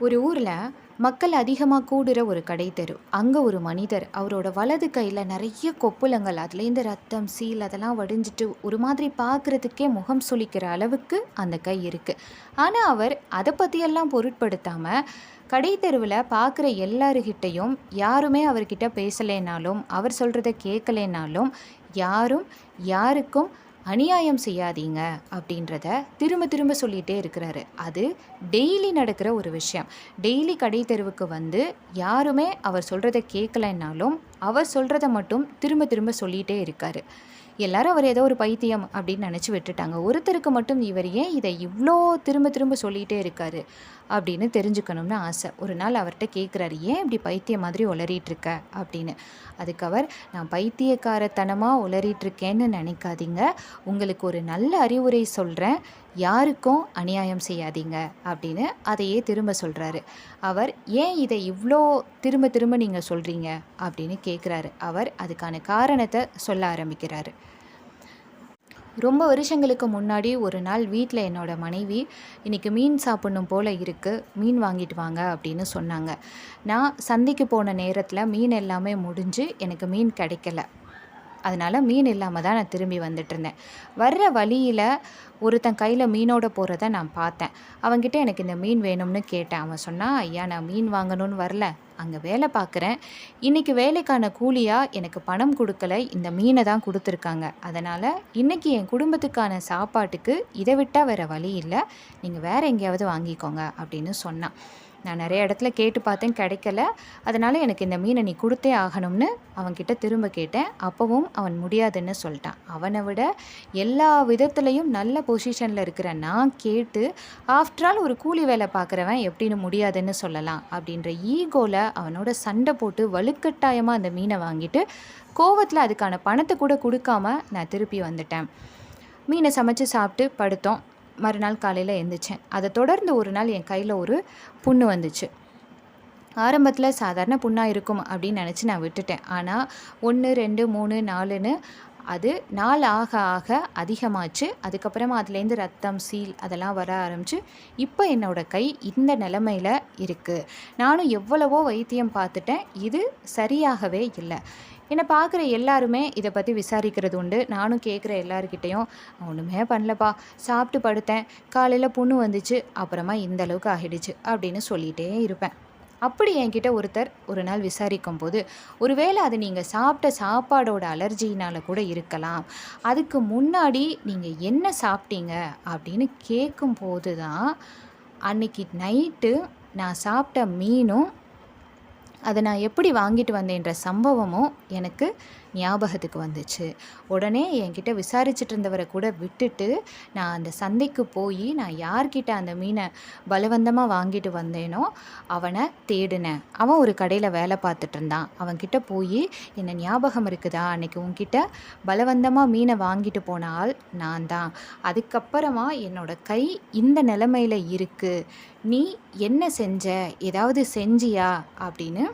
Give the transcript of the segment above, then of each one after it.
ஒரு ஊரில் மக்கள் அதிகமாக கூடுற ஒரு கடை தெரு. அங்கே ஒரு மனிதர் அவரோட வலது கையில் நிறைய கொப்புளங்கள் அதுலேருந்து ரத்தம் சீல் அதெல்லாம் வடிஞ்சிட்டு ஒரு மாதிரி பார்க்குறதுக்கே முகம் சுளிக்கிற அளவுக்கு அந்த கை இருக்குது ஆனால் அவர் அதை பற்றியெல்லாம் பொருட்படுத்தாமல் கடை தெருவில் பார்க்குற எல்லாருக்கிட்டேயும் யாருமே அவர்கிட்ட பேசலைனாலும் அவர் சொல்கிறத கேட்கலைனாலும் யாரும் யாருக்கும் அநியாயம் செய்யாதீங்க அப்படின்றத திரும்ப திரும்ப சொல்லிகிட்டே இருக்கிறாரு. அது டெய்லி நடக்கிற ஒரு விஷயம். டெய்லி கடை தெருவுக்கு வந்து யாருமே அவர் சொல்கிறத கேட்கலைன்னாலும் அவர் சொல்கிறத மட்டும் திரும்ப திரும்ப சொல்லிகிட்டே இருக்காரு. எல்லாரும் அவர் ஏதோ ஒரு பைத்தியம் அப்படின்னு நினச்சி விட்டுட்டாங்க. ஒருத்தருக்கு மட்டும் இவர் ஏன் இதை இவ்வளோ திரும்ப திரும்ப சொல்லிகிட்டே இருக்காரு அப்படின்னு தெரிஞ்சுக்கணும்னு ஆசை. ஒரு நாள் அவர்கிட்ட கேட்குறாரு ஏன் இப்படி பைத்தியம் மாதிரி உளறிட்டு இருக்க? அப்படின்னு. அதுக்கு அவர் நான் பைத்தியக்காரத்தனமாக உளறிட்டு இருக்கேன்னு நினைக்காதீங்க. உங்களுக்கு ஒரு நல்ல அறிவுரை சொல்கிறேன் யாருக்கும் அநியாயம் செய்யாதீங்க. அப்படின்னு அதையே திரும்ப சொல்கிறாரு அவர் ஏன் இதை இவ்வளோ திரும்ப திரும்ப நீங்கள் சொல்கிறீங்க அப்படின்னு கேட்குறாரு அவர் அதுக்கான காரணத்தை சொல்ல ஆரம்பிக்கிறாரு. ரொம்ப வருஷங்களுக்கு முன்னாடி ஒரு நாள் வீட்டில் என்னோட மனைவி இன்றைக்கி மீன் சாப்பிட்ணும் போல் இருக்குது மீன் வாங்கிட்டு வாங்க அப்படின்னு சொன்னாங்க. நான் சந்தைக்கு போன நேரத்தில் மீன் எல்லாமே முடிஞ்சு எனக்கு மீன் கிடைக்கல. அதனால் மீன் இல்லாமல் தான் நான் திரும்பி வந்துட்டு இருந்தேன். வர்ற வழியில் ஒருத்தன் கையில் மீனோட போகிறத நான் பார்த்தேன். அவன்கிட்ட எனக்கு இந்த மீன் வேணும்னு கேட்டேன். அவன் சொன்னான் ஐயா நான் மீன் வாங்கணும்னு வரல. அங்கே வேலை பார்க்குறேன். இன்றைக்கி வேலைக்கான கூலியாக எனக்கு பணம் கொடுக்கல. இந்த மீனை தான் கொடுத்துருக்காங்க. அதனால் இன்றைக்கி என் குடும்பத்துக்கான சாப்பாட்டுக்கு இதை விட்டால் வேறு வழி இல்லை. நீங்கள் வேறு எங்கேயாவது வாங்கிக்கோங்க. அப்படின்னு சொன்னான். நான் நிறைய இடத்துல கேட்டு பார்த்தேன் கிடைக்கல. அதனால் எனக்கு இந்த மீனை நீ கொடுத்தே ஆகணும்னு அவன்கிட்ட திரும்ப கேட்டேன். அப்போவும் அவன் முடியாதுன்னு சொல்லிட்டான். அவனை விட எல்லா விதத்துலேயும் நல்ல பொசிஷனில் இருக்கிற நான் கேட்டு ஆஃப்டர் ஆல் ஒரு கூலி வேலை பார்க்குறவன் எப்படின்னு முடியாதுன்னு சொல்லலாம் அப்படின்ற ஈகோவில் அவனோட சண்டை போட்டு வலுக்கட்டாயமாக அந்த மீனை வாங்கிட்டு கோவத்தில் அதுக்கான பணத்தை கூட கொடுக்காம நான் திருப்பி வந்துட்டேன். மீனை சமைச்சு சாப்பிட்டு படுத்தோம். மறுநாள் காலையில் எழுந்திரிச்சேன் அதை தொடர்ந்து ஒரு நாள் என் கையில் ஒரு புண்ணு வந்துச்சு. ஆரம்பத்தில் சாதாரண புண்ணாக இருக்கும் அப்படின்னு நினச்சி நான் விட்டுட்டேன். ஆனால் ஒன்று ரெண்டு மூணு நாலுன்னு அது நாள் ஆக ஆக அதிகமாச்சு. அதுக்கப்புறமா அதுலேருந்து ரத்தம் சீல் அதெல்லாம் வர ஆரம்பிச்சு இப்போ என்னோடய கை இந்த நிலமையில் இருக்குது நானும் எவ்வளவோ வைத்தியம் பார்த்துட்டேன். இது சரியாகவே இல்லை. என்னை பார்க்குற எல்லாருமே இதை பற்றி விசாரிக்கிறது உண்டு. நானும் கேட்குற எல்லாருக்கிட்டேயும் ஒன்றுமே பண்ணலப்பா. சாப்பிட்டு படுத்தேன். காலையில் புண்ணு வந்துச்சு. அப்புறமா இந்த அளவுக்கு ஆகிடுச்சு அப்படின்னு சொல்லிகிட்டே இருப்பேன். அப்படி என்கிட்ட ஒருத்தர் ஒரு நாள் விசாரிக்கும் போது ஒருவேளை அது நீங்கள் சாப்பிட்ட சாப்பாடோட அலர்ஜினால் கூட இருக்கலாம். அதுக்கு முன்னாடி நீங்கள் என்ன சாப்பிட்டீங்க? அப்படின்னு கேட்கும்போது தான் அன்னைக்கு நைட்டு நான் சாப்பிட்ட மீனும் அதை நான் எப்படி வாங்கிட்டு வந்தேன்ற சம்பவமும் எனக்கு ஞாபகத்துக்கு வந்துச்சு. உடனே என்கிட்ட விசாரிச்சுட்டு இருந்தவரை கூட விட்டுட்டு நான் அந்த சந்தைக்கு போய் நான் யார்கிட்ட அந்த மீனை பலவந்தமாக வாங்கிட்டு வந்தேனோ அவனை தேடினேன். அவன் ஒரு கடையில் வேலை பார்த்துட்டு இருந்தான். அவன்கிட்ட போய் என்ன ஞாபகம் இருக்குதா? அன்றைக்கி உன்கிட்ட பலவந்தமாக மீனை வாங்கிட்டு போனால் நான் தான். அதுக்கப்புறமா என்னோட கை இந்த நிலமையில் இருக்குது நீ என்ன செஞ்ச? ஏதாவது செஞ்சியா? அப்படின்னு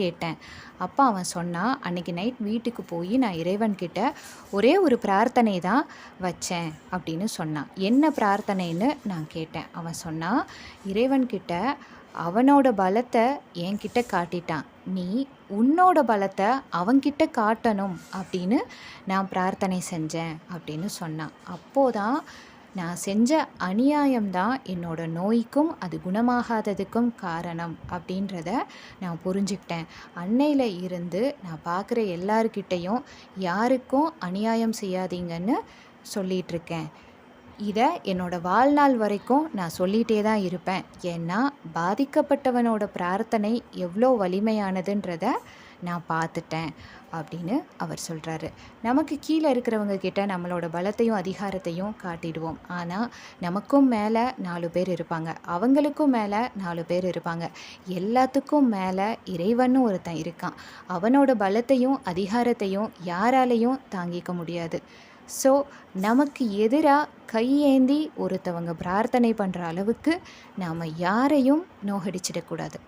கேட்டேன். அப்போ அவன் சொன்னான் அன்றைக்கி நைட் வீட்டுக்கு போய் நான் இறைவன்கிட்ட ஒரே ஒரு பிரார்த்தனை தான் வச்சேன் அப்படின்னு சொன்னான். என்ன பிரார்த்தனைன்னு நான் கேட்டேன். அவன் சொன்னான் இறைவன்கிட்ட அவனோட பலத்தை என்கிட்ட காட்டிட்டான். நீ உன்னோட பலத்தை அவன்கிட்ட காட்டணும் அப்படின்னு நான் பிரார்த்தனை செஞ்சேன் அப்படின்னு சொன்னான். அப்போதான் நான் செஞ்ச அநியாயம்தான் என்னோட நோய்க்கும் அது குணமாகாததுக்கும் காரணம் அப்படின்றத நான் புரிஞ்சுக்கிட்டேன். அன்னையில் இருந்து நான் பார்க்குற எல்லாருக்கிட்டேயும் யாருக்கும் அநியாயம் செய்யாதீங்கன்னு சொல்லிகிட்ருக்கேன் இதை என்னோடய வாழ்நாள் வரைக்கும் நான் சொல்லிகிட்டே தான் இருப்பேன். ஏன்னா பாதிக்கப்பட்டவனோட பிரார்த்தனை எவ்வளோ வலிமையானதுன்றத நான் பார்த்துட்டேன் அப்படின்னு அவர் சொல்கிறாரு நமக்கு கீழே இருக்கிறவங்க கிட்ட நம்மளோட பலத்தையும் அதிகாரத்தையும் காட்டிடுவோம். ஆனால் நமக்கும் மேலே நாலு பேர் இருப்பாங்க. அவங்களுக்கும் மேலே நாலு பேர் இருப்பாங்க. எல்லாத்துக்கும் மேலே இறைவன்னு ஒருத்தன் இருக்கான். அவனோட பலத்தையும் அதிகாரத்தையும் யாராலையும் தாங்கிக்க முடியாது. ஸோ நமக்கு எதிராக கையேந்தி ஒருத்தவங்க பிரார்த்தனை பண்ணுற அளவுக்கு நாம் யாரையும் நோகடிச்சிடக்கூடாது.